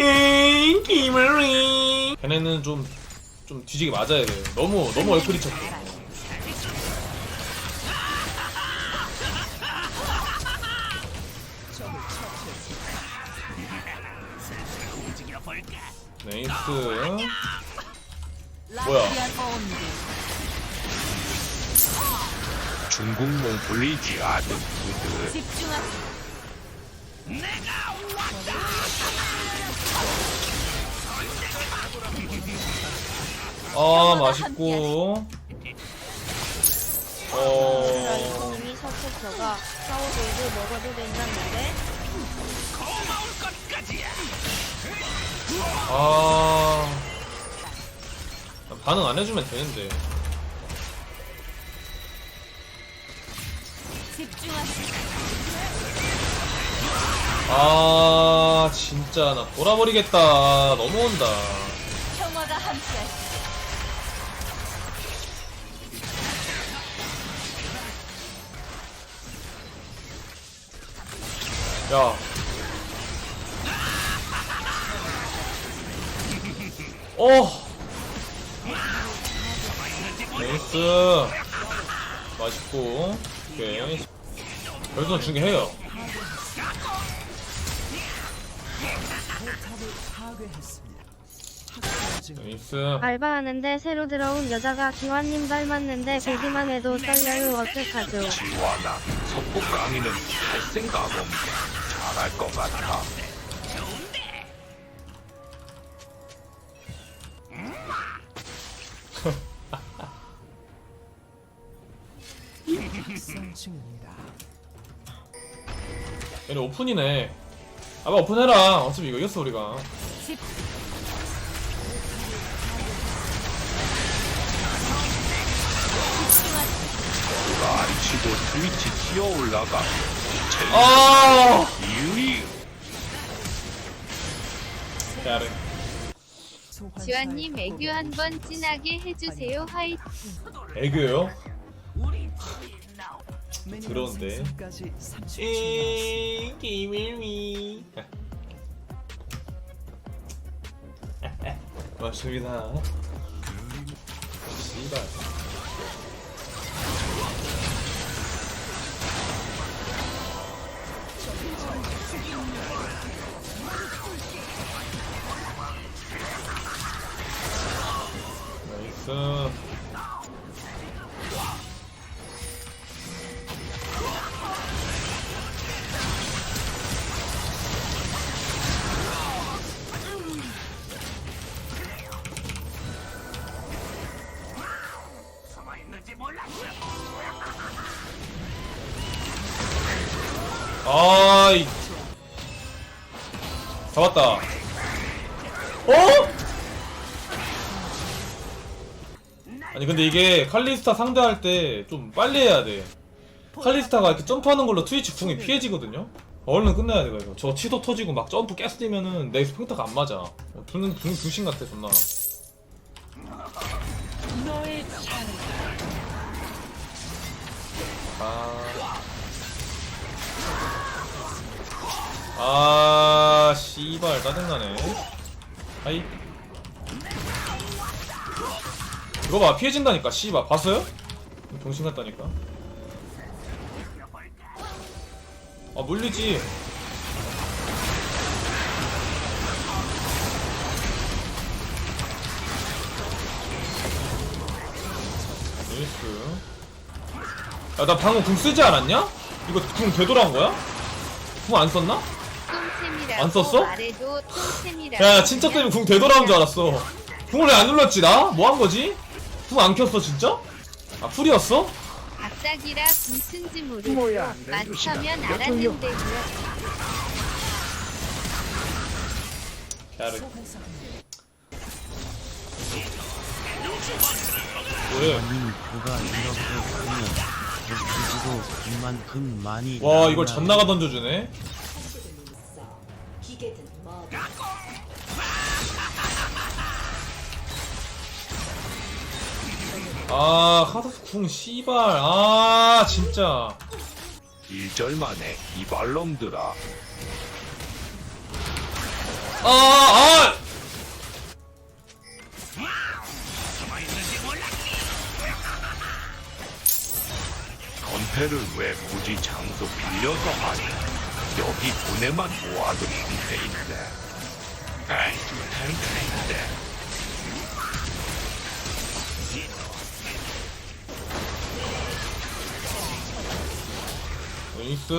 에이 기머리 걔네는 좀 좀 뒤지게 맞아야 돼 너무 너무 얼큰이 쳤어 네이스. 뭐야? 중국 몽골리지 아들 부들. 집중하세요. 아 맛있고. 어. 이콩이 서초표가 샤워제이를 먹어도 된다는데? 아. 반응 안 해주면 되는데. 집중하세요. 아 진짜 나 돌아버리겠다. 넘어온다. 평화가 함께. 야. 어! 나이스. 맛있고. 오케이. 별도는 중계해요 나이스. 알바하는데 새로 들어온 여자가 기환님 닮았는데 보기만 해도 떨려요. 어떡하죠? 지와나 석고 강의는 할 생각 없네 잘할 것 같아. 얘네 오픈이네 아마 오픈해라. 어차피 이거 이겼어 우리가. 집 누가 안 치고 트위치 튀어 올라가. 아! 야래 지환님 애교 한 번 진하게 해주세요. 화이팅. 애교요? 그런데 기밀미. 맞습니다. 씨발. 나이스 잡았다. 어? 아니 근데 이게 칼리스타 상대할 때 좀 빨리 해야 돼. 칼리스타가 이렇게 점프하는 걸로 트위치 궁이 피해지거든요? 얼른 끝내야 돼 이거. 저 치도 터지고 막 점프 깨스 뛰면은 내 평타가 안 맞아. 어, 두는 등 중심 같아 존나. 아, 아, 씨발 짜증나네. 하이. 이거 봐, 피해진다니까, 씨발. 봤어요? 정신 같다니까. 아, 물리지. 나이스. 야, 나 방금 궁 쓰지 않았냐? 이거 궁 되돌아온 거야? 궁 안 썼나? 안 썼어? 야, 야 진짜 때문에 궁 되돌아온 줄 알았어. 궁을 왜 안 눌렀지, 나? 뭐 한 거지? 궁 안 켰어, 진짜? 아, 풀이었어? 악작이라 무슨지 모르고 맞춰면 알았는데요 야를. 왜? 아니 그가 이렇게 크면 덕지지도 그만큼 많이 와, 이걸 잔나가 던져주네? 아 카드스 궁 씨발. 아 진짜. 일절 만에 이발놈들아. 아아! 건패를 왜 굳이 장소 빌려서 하냐 여기 돈에만 모아도 형태인데. 아이, 형태인데. 에이스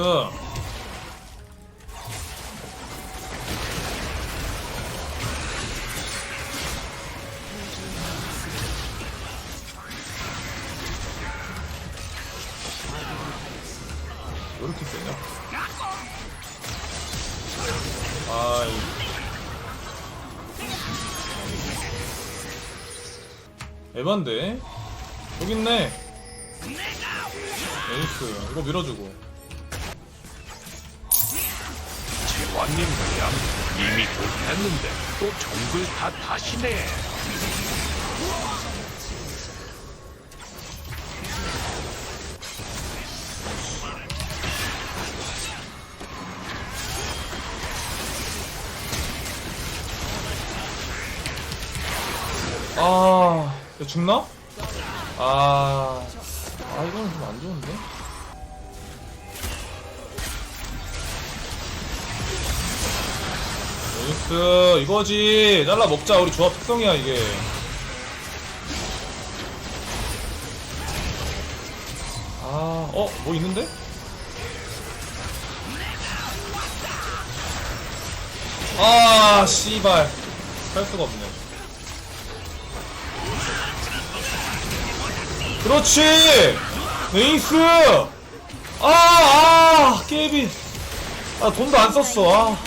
여기 있네. 에이스 이거 밀어주고. 제왕님 그냥 이미 못했는데 또 정글 다 다시네. 죽나? 아, 아 이거는 좀 안 좋은데? 나이스, 이거지. 잘라 먹자. 우리 조합 특성이야 이게. 아, 어, 뭐 있는데? 아, 씨발. 할 수가 없네. 그렇지! 에이스! 아, 아, 깨비. 아, 돈도 안 썼어, 아.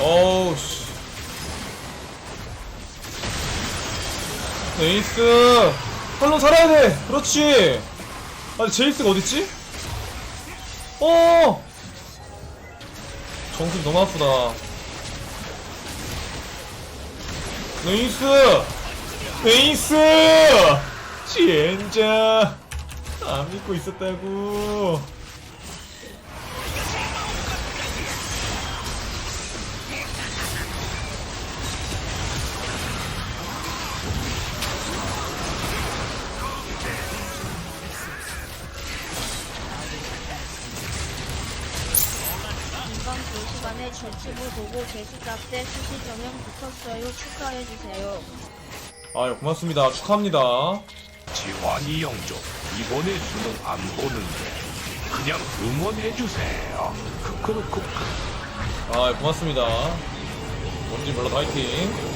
어우, 씨. 에이스! 팔로 살아야 돼! 그렇지! 아니, 제이스가 어딨지? 어! 정신 너무 아프다. 에이스! 에이스! 젠장! 안 믿고 있었다고. 줄치부 보고 게시값대 수시 전형 붙었어요. 축하해주세요. 아유, 고맙습니다. 축하합니다. 지환이 형조 이번에 수능 안 보는데 그냥 응원해 주세요. 크크르크크. 아 고맙습니다 뭔지 몰라도 화이팅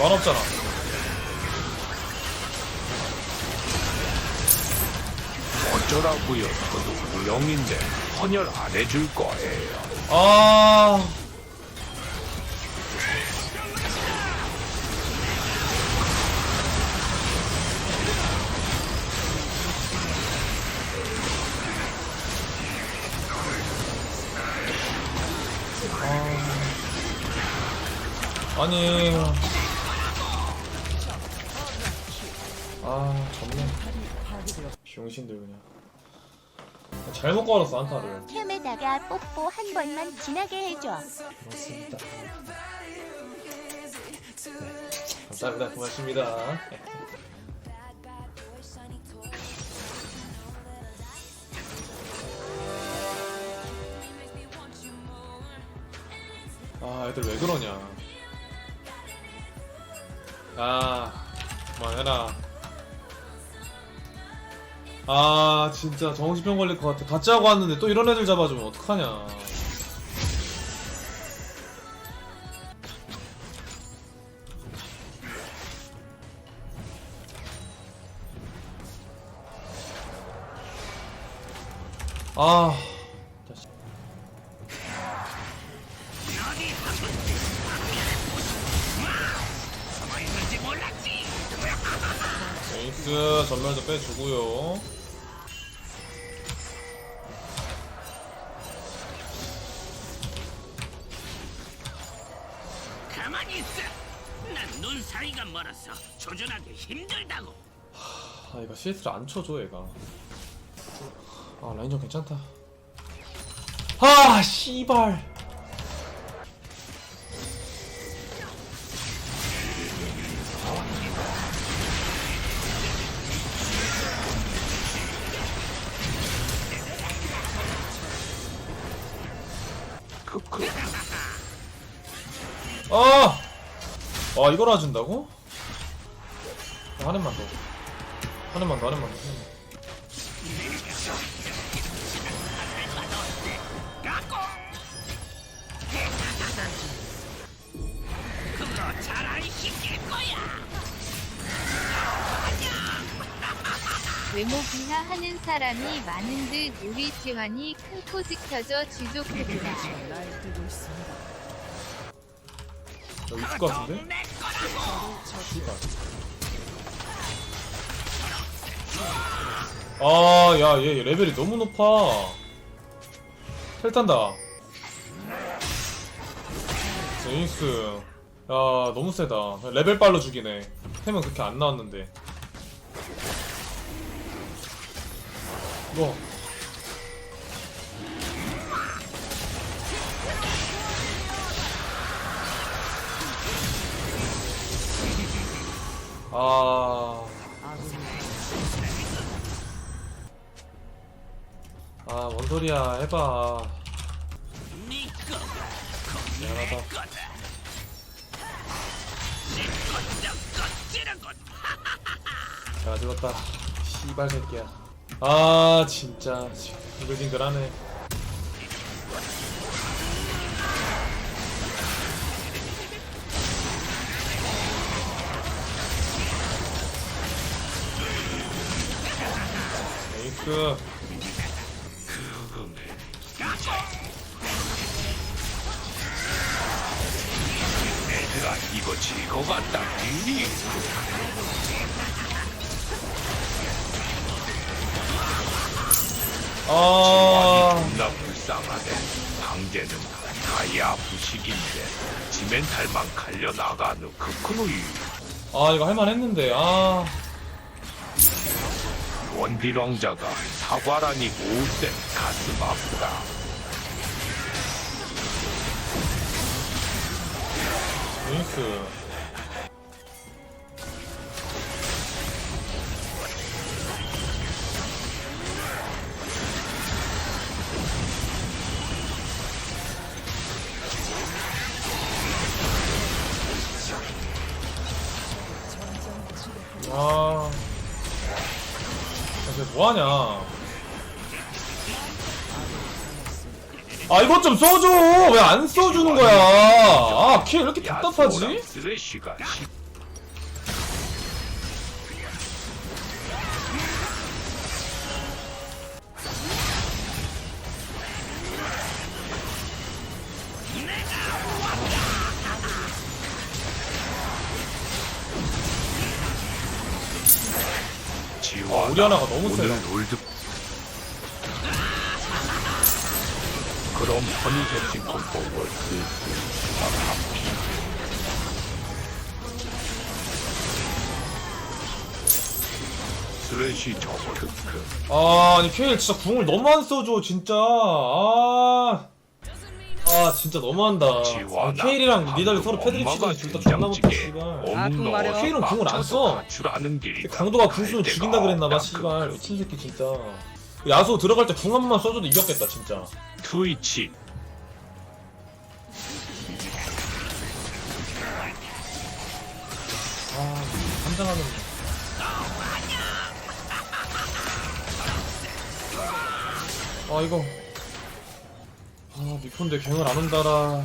만 없잖아 어쩌라고요. 저도 무용인데 헌혈 안 해줄 거예요. 아 아. 아니 아 졌네 병신들 그냥 잘못 걸었어 안타를 캠에다가 뽀뽀 한 번만 지나게 해줘. 고맙습니다. 감사합니다. 고맙습니다. 아, 애들 왜 그러냐. 아, 그만해라. 아 진짜 정신병 걸릴 것 같아. 다 짜고 왔는데 또 이런 애들 잡아주면 어떡하냐. 아. 에이스 전멸도 빼주고요. 힘들다고. 아 이거 CS를 안 쳐줘 얘가 아 라인전 괜찮다 아 씨발 크크. 아! 아 이걸 와준다고? 한 해만 더. 한 해만 더, 한 해만 더. 한 더. 외모 비하하는 사람이 많은 듯 우리 지환이 큰 포즈 켜줘 주족해주라. 여기 있을 것 같은데? 아, 야, 얘 레벨이 너무 높아. 텔 탄다. 제이스. 야, 너무 세다. 레벨 빨로 죽이네. 템은 그렇게 안 나왔는데. 뭐. 아. 아, 뭔 소리야. 해봐. 미안하다. 잘 죽었다. 씨발 새끼야. 아, 진짜. 징글징글하네. 에이스. 얘들아 이거 질것 같다. 니 아. 존나 불쌍하네. 방제는 다이아 부식인데 지멘탈만 갈려 나가는 크크노이 아, 이거 할만했는데. 아. 원딜 왕자가 사과라니 모을 가슴 아프다. 에이스. 뭐하냐. 아, 이것 좀 써줘! 왜 안 써주는 거야! 아, 킬왜 이렇게 답답하지? 지원아, 아, 우리 하나가 너무 오늘 세다. 롤드 그럼 허니캐치 콤보를 쓰레쉬 저버르크 아, 아니 케일 진짜 궁을 너무 안 써줘 진짜. 아, 아 진짜 너무한다. 아, 지원아 케일이랑 니달리 서로 패드립 엄마가 치고 둘다 존나 못해 씨발. 어묵 넣어서 케일은 궁을 안 써. 길이 강도가 궁 쓰면 죽인다 그랬나봐 씨발 미친 새끼 진짜. 야수 들어갈 때 궁 한 번만 써줘도 이겼겠다 진짜. 트위치 아, 한장하는. 아 이거. 아 미폰데 갱을 안 온다라.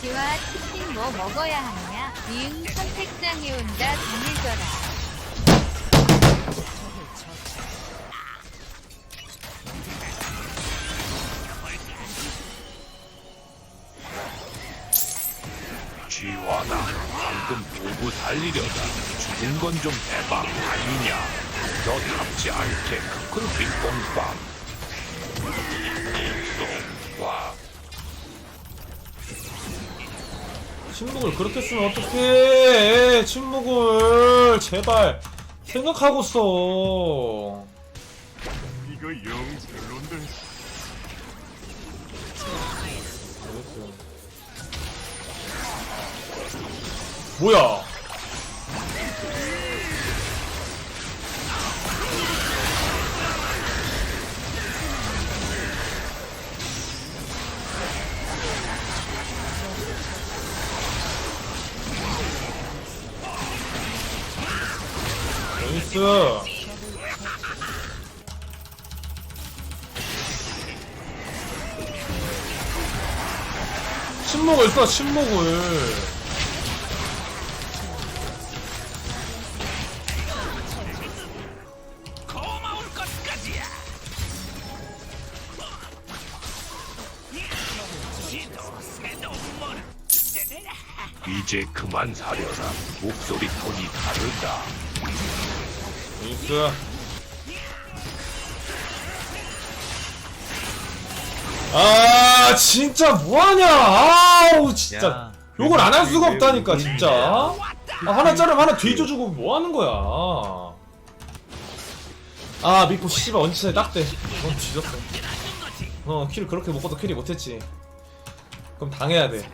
지화 치킨 뭐 먹어야 하냐? 이응 선택장에 온다 정해져라. 지원아 방금 누구 살리려다 죽은 건 좀 대박 아니냐. 너 답지 않게 크크를 빙봉빵 와 침묵을 그렇게 쓰면 어떡해? 침묵을. 제발. 생각하고 써 뭐야? 나이스. 침묵을 써 침묵을 이제 그만 사려라. 목소리 톤이 다르다. 나이스 아 진짜 뭐하냐? 아우 진짜. 야, 욕을 안 할 수가 없다니까 진짜. 아, 하나 자르면 하나 뒤져주고 뭐하는 거야? 아 믿고 씨발 언치사에 딱대. 넌 뒤졌어 어 킬을 그렇게 먹고도 킬이 못했지. 그럼 당해야 돼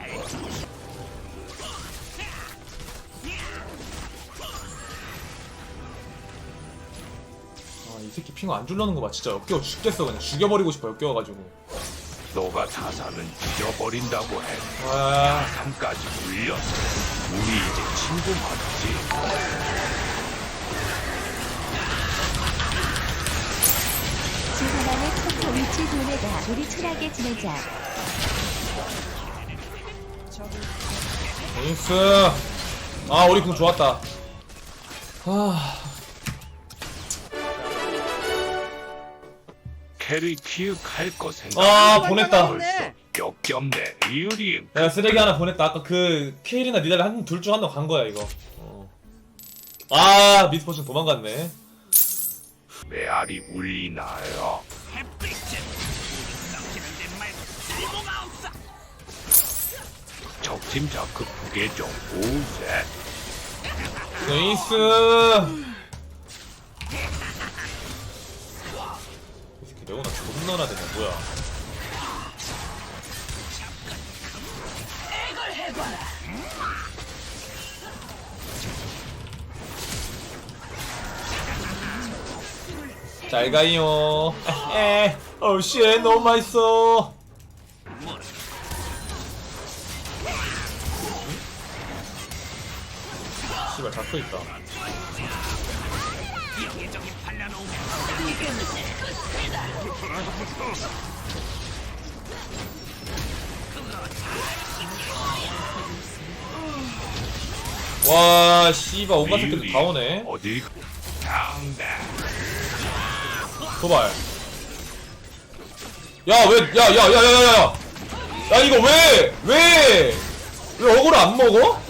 이 새끼 핑어 안 줄려는 거 봐. 진짜 역겨워 죽겠어. 그냥 죽여버리고 싶어. 역겨워가지고. 너가 사사는 잊어버린다고 해 아, 삼까지 울렸어 우리 이제 친구 맞지? 지구만의 첫 위치 보내다 우리 친하게 지내자. 나이스. 아, 우리 궁 좋았다. 아, 캐리 키읔 할 거 생각 아 보냈다. 벌써 역겹네 이유리 내가 쓰레기 하나 보냈다. 아까 그 케일이나 니달리 한둘 중 하나 간 거야 이거. 어. 아, 미스포츠 도망갔네. 메아리 울리나요. 적팀 자크 부계 좀 오세 나이스. 존나 나대네. 뭐야? 잘 가요. 에, 어우 씨, 너무 맛있어. 씨발 잡혀 있다. 여기저기 발라놓으면 와, 씨발 온갖 새끼들 다 오네. 어디 당대 도발. 야, 왜, 야, 야, 야, 야, 야, 야. 야, 이거 왜, 왜, 왜 어그로 안 먹어?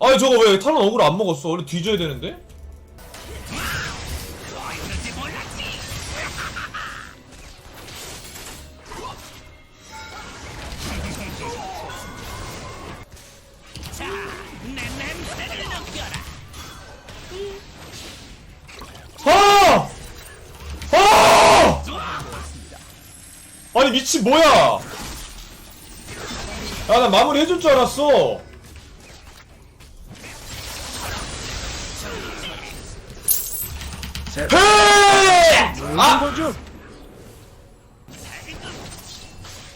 아니, 저거 왜 탈론 어그로 안 먹었어? 원래 뒤져야 되는데? 미친, 뭐야? 야, 나 마무리 해줄 줄 알았어. 헤이! 아!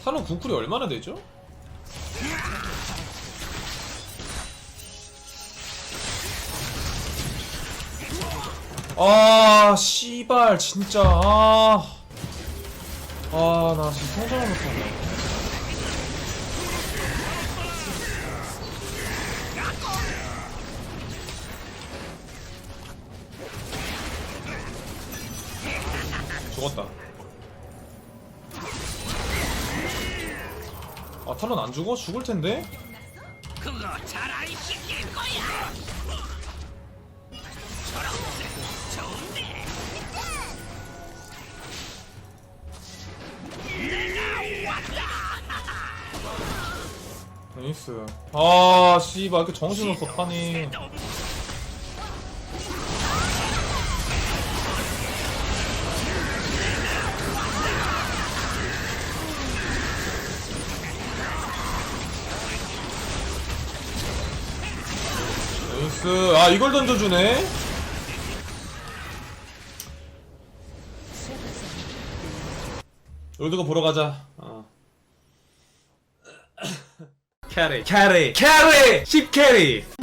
탈론 궁쿨이 얼마나 되죠? 아, 씨발, 진짜, 아. 아, 나 지금 성장을 못하네. 죽었다. 아, 탈론 안 죽어? 죽을 텐데? 나이스 아 씨발 이렇게 정신없어 파니. 나이스. 아 이걸 던져주네? 롤드거 보러 가자 어. 캐리. 캐리. 캐리. 10캐리